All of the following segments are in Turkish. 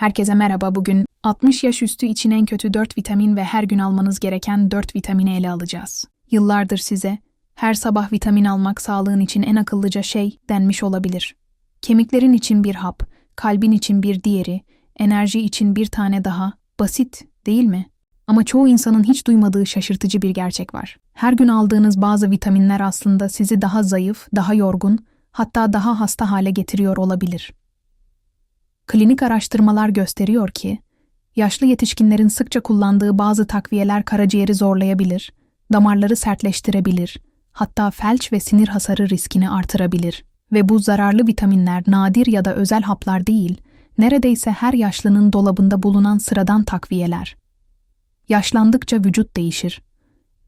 Herkese merhaba. Bugün 60 yaş üstü için en kötü 4 vitamin ve her gün almanız gereken 4 vitamini ele alacağız. Yıllardır size her sabah vitamin almak sağlığın için en akıllıca şey denmiş olabilir. Kemiklerin için bir hap, kalbin için bir diğeri, enerji için bir tane daha. Basit, değil mi? Ama çoğu insanın hiç duymadığı şaşırtıcı bir gerçek var. Her gün aldığınız bazı vitaminler aslında sizi daha zayıf, daha yorgun, hatta daha hasta hale getiriyor olabilir. Klinik araştırmalar gösteriyor ki, yaşlı yetişkinlerin sıkça kullandığı bazı takviyeler karaciğeri zorlayabilir, damarları sertleştirebilir, hatta felç ve sinir hasarı riskini artırabilir. Ve bu zararlı vitaminler nadir ya da özel haplar değil, neredeyse her yaşlının dolabında bulunan sıradan takviyeler. Yaşlandıkça vücut değişir.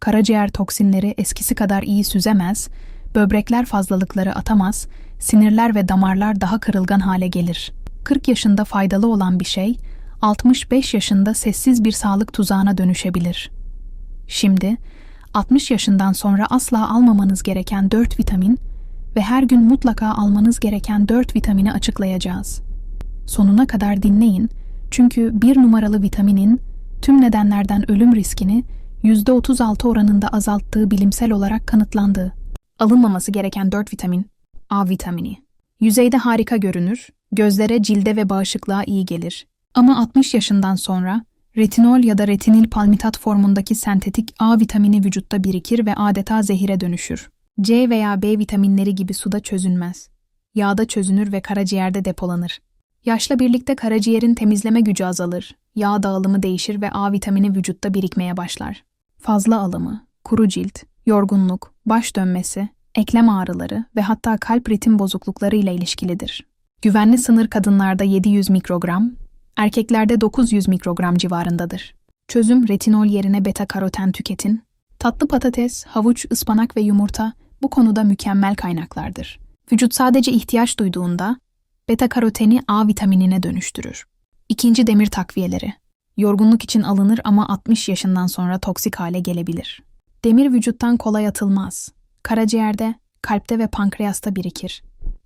Karaciğer toksinleri eskisi kadar iyi süzemez, böbrekler fazlalıkları atamaz, sinirler ve damarlar daha kırılgan hale gelir. 40 yaşında faydalı olan bir şey, 65 yaşında sessiz bir sağlık tuzağına dönüşebilir. Şimdi, 60 yaşından sonra asla almamanız gereken 4 vitamin ve her gün mutlaka almanız gereken 4 vitamini açıklayacağız. Sonuna kadar dinleyin çünkü bir numaralı vitaminin tüm nedenlerden ölüm riskini %36 oranında azalttığı bilimsel olarak kanıtlandı. Alınmaması gereken 4 vitamin. A vitamini. Yüzeyde harika görünür, gözlere, cilde ve bağışıklığa iyi gelir. Ama 60 yaşından sonra retinol ya da retinil palmitat formundaki sentetik A vitamini vücutta birikir ve adeta zehire dönüşür. C veya B vitaminleri gibi suda çözünmez. Yağda çözünür ve karaciğerde depolanır. Yaşla birlikte karaciğerin temizleme gücü azalır, yağ dağılımı değişir ve A vitamini vücutta birikmeye başlar. Fazla alımı, kuru cilt, yorgunluk, baş dönmesi, eklem ağrıları ve hatta kalp ritim bozuklukları ile ilişkilidir. Güvenli sınır kadınlarda 700 mikrogram, erkeklerde 900 mikrogram civarındadır. Çözüm retinol yerine beta karoten tüketin. Tatlı patates, havuç, ıspanak ve yumurta bu konuda mükemmel kaynaklardır. Vücut sadece ihtiyaç duyduğunda beta karoteni A vitaminine dönüştürür. İkinci demir takviyeleri. Yorgunluk için alınır ama 60 yaşından sonra toksik hale gelebilir. Demir vücuttan kolay atılmaz. Karaciğerde, kalpte ve pankreasta birikir.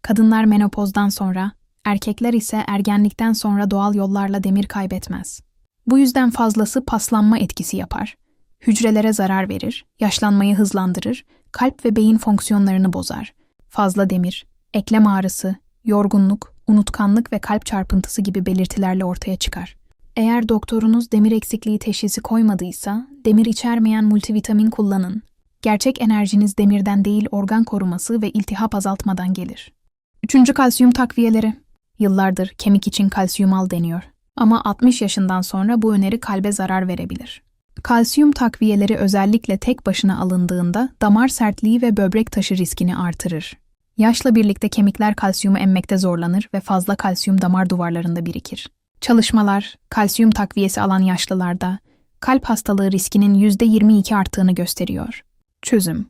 Kadınlar menopozdan sonra, erkekler ise ergenlikten sonra doğal yollarla demir kaybetmez. Bu yüzden fazlası paslanma etkisi yapar. Hücrelere zarar verir, yaşlanmayı hızlandırır, kalp ve beyin fonksiyonlarını bozar. Fazla demir, eklem ağrısı, yorgunluk, unutkanlık ve kalp çarpıntısı gibi belirtilerle ortaya çıkar. Eğer doktorunuz demir eksikliği teşhisi koymadıysa, demir içermeyen multivitamin kullanın. Gerçek enerjiniz demirden değil organ koruması ve iltihap azaltmadan gelir. Üçüncü kalsiyum takviyeleri. Yıllardır kemik için kalsiyum al deniyor. Ama 60 yaşından sonra bu öneri kalbe zarar verebilir. Kalsiyum takviyeleri özellikle tek başına alındığında damar sertliği ve böbrek taşı riskini artırır. Yaşla birlikte kemikler kalsiyumu emmekte zorlanır ve fazla kalsiyum damar duvarlarında birikir. Çalışmalar, kalsiyum takviyesi alan yaşlılarda kalp hastalığı riskinin %22 arttığını gösteriyor. Çözüm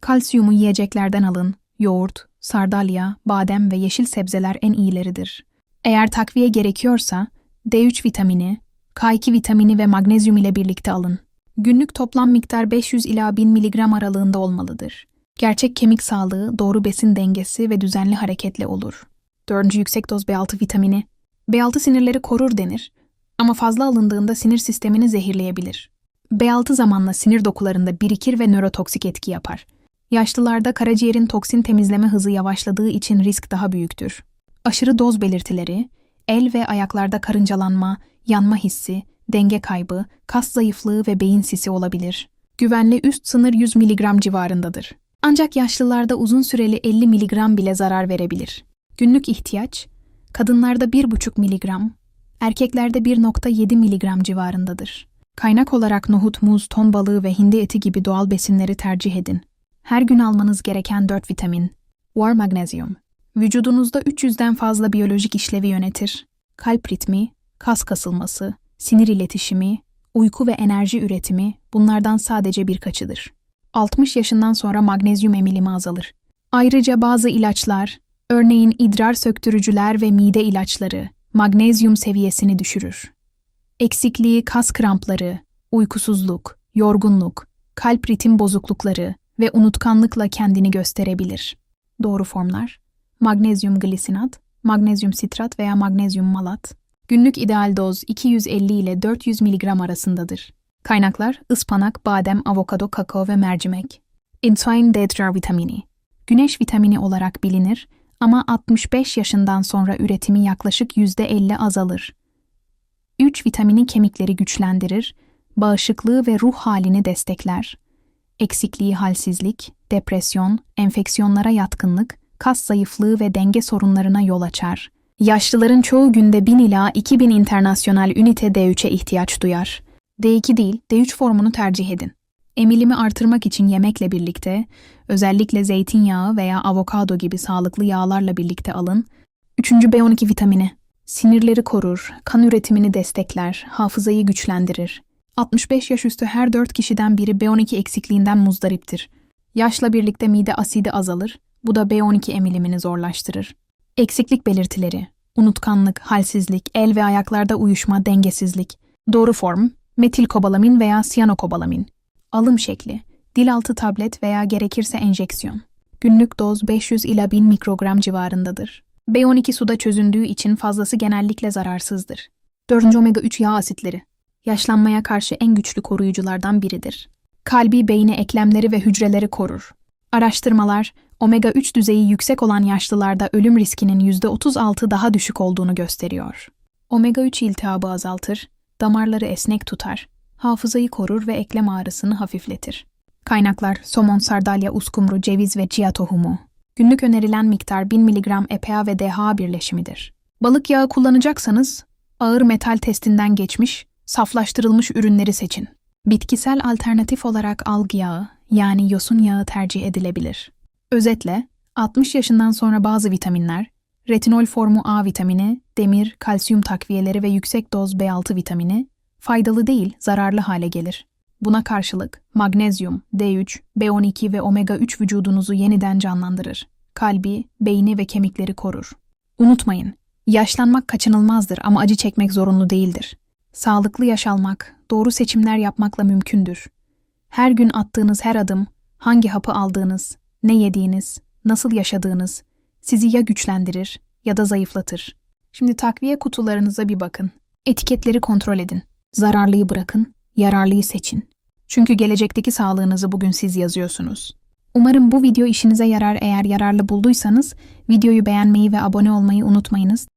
Kalsiyumu yiyeceklerden alın, yoğurt, sardalya, badem ve yeşil sebzeler en iyileridir. Eğer takviye gerekiyorsa, D3 vitamini, K2 vitamini ve magnezyum ile birlikte alın. Günlük toplam miktar 500 ila 1000 mg aralığında olmalıdır. Gerçek kemik sağlığı, doğru besin dengesi ve düzenli hareketle olur. 4. Yüksek doz B6 vitamini. B6 sinirleri korur denir ama fazla alındığında sinir sistemini zehirleyebilir. B6 zamanla sinir dokularında birikir ve nörotoksik etki yapar. Yaşlılarda karaciğerin toksin temizleme hızı yavaşladığı için risk daha büyüktür. Aşırı doz belirtileri, el ve ayaklarda karıncalanma, yanma hissi, denge kaybı, kas zayıflığı ve beyin sisi olabilir. Güvenli üst sınır 100 mg civarındadır. Ancak yaşlılarda uzun süreli 50 mg bile zarar verebilir. Günlük ihtiyaç, kadınlarda 1,5 mg, erkeklerde 1,7 mg civarındadır. Kaynak olarak nohut, muz, ton balığı ve hindi eti gibi doğal besinleri tercih edin. Her gün almanız gereken 4 vitamin. War Magnezyum. Vücudunuzda 300'den fazla biyolojik işlevi yönetir. Kalp ritmi, kas kasılması, sinir iletişimi, uyku ve enerji üretimi bunlardan sadece birkaçıdır. 60 yaşından sonra magnezyum emilimi azalır. Ayrıca bazı ilaçlar, örneğin idrar söktürücüler ve mide ilaçları, magnezyum seviyesini düşürür. Eksikliği kas krampları, uykusuzluk, yorgunluk, kalp ritim bozuklukları ve unutkanlıkla kendini gösterebilir. Doğru formlar: magnezyum glisinat, magnezyum sitrat veya magnezyum malat. Günlük ideal doz 250 ile 400 mg arasındadır. Kaynaklar ıspanak, badem, avokado, kakao ve mercimek. Entwine D vitamini. Güneş vitamini olarak bilinir ama 65 yaşından sonra üretimi yaklaşık %50 azalır. 3 vitamini kemikleri güçlendirir, bağışıklığı ve ruh halini destekler. Eksikliği halsizlik, depresyon, enfeksiyonlara yatkınlık, kas zayıflığı ve denge sorunlarına yol açar. Yaşlıların çoğu günde 1000 ila 2000 internasyonel ünite D3'e ihtiyaç duyar. D2 değil, D3 formunu tercih edin. Emilimi artırmak için yemekle birlikte, özellikle zeytinyağı veya avokado gibi sağlıklı yağlarla birlikte alın. 3. B12 vitamini. Sinirleri korur, kan üretimini destekler, hafızayı güçlendirir. 65 yaş üstü her 4 kişiden biri B12 eksikliğinden muzdariptir. Yaşla birlikte mide asidi azalır, bu da B12 emilimini zorlaştırır. Eksiklik belirtileri, unutkanlık, halsizlik, el ve ayaklarda uyuşma, dengesizlik. Doğru form, metilkobalamin veya siyanokobalamin. Alım şekli, dil altı tablet veya gerekirse enjeksiyon. Günlük doz 500 ila 1000 mikrogram civarındadır. B12 suda çözündüğü için fazlası genellikle zararsızdır. 4. omega 3 yağ asitleri. Yaşlanmaya karşı en güçlü koruyuculardan biridir. Kalbi, beyni, eklemleri ve hücreleri korur. Araştırmalar, omega 3 düzeyi yüksek olan yaşlılarda ölüm riskinin %36 daha düşük olduğunu gösteriyor. Omega 3 iltihabı azaltır, damarları esnek tutar, hafızayı korur ve eklem ağrısını hafifletir. Kaynaklar somon, sardalya, uskumru, ceviz ve chia tohumu. Günlük önerilen miktar 1000 mg EPA ve DHA birleşimidir. Balık yağı kullanacaksanız ağır metal testinden geçmiş, saflaştırılmış ürünleri seçin. Bitkisel alternatif olarak alg yağı yani yosun yağı tercih edilebilir. Özetle 60 yaşından sonra bazı vitaminler, retinol formu A vitamini, demir, kalsiyum takviyeleri ve yüksek doz B6 vitamini faydalı değil, zararlı hale gelir. Buna karşılık magnezyum, D3, B12 ve omega 3 vücudunuzu yeniden canlandırır. Kalbi, beyni ve kemikleri korur. Unutmayın, yaşlanmak kaçınılmazdır ama acı çekmek zorunlu değildir. Sağlıklı yaş almak, doğru seçimler yapmakla mümkündür. Her gün attığınız her adım, hangi hapı aldığınız, ne yediğiniz, nasıl yaşadığınız sizi ya güçlendirir ya da zayıflatır. Şimdi takviye kutularınıza bir bakın. Etiketleri kontrol edin. Zararlıyı bırakın, yararlıyı seçin. Çünkü gelecekteki sağlığınızı bugün siz yazıyorsunuz. Umarım bu video işinize yarar eğer yararlı bulduysanız videoyu beğenmeyi ve abone olmayı unutmayınız.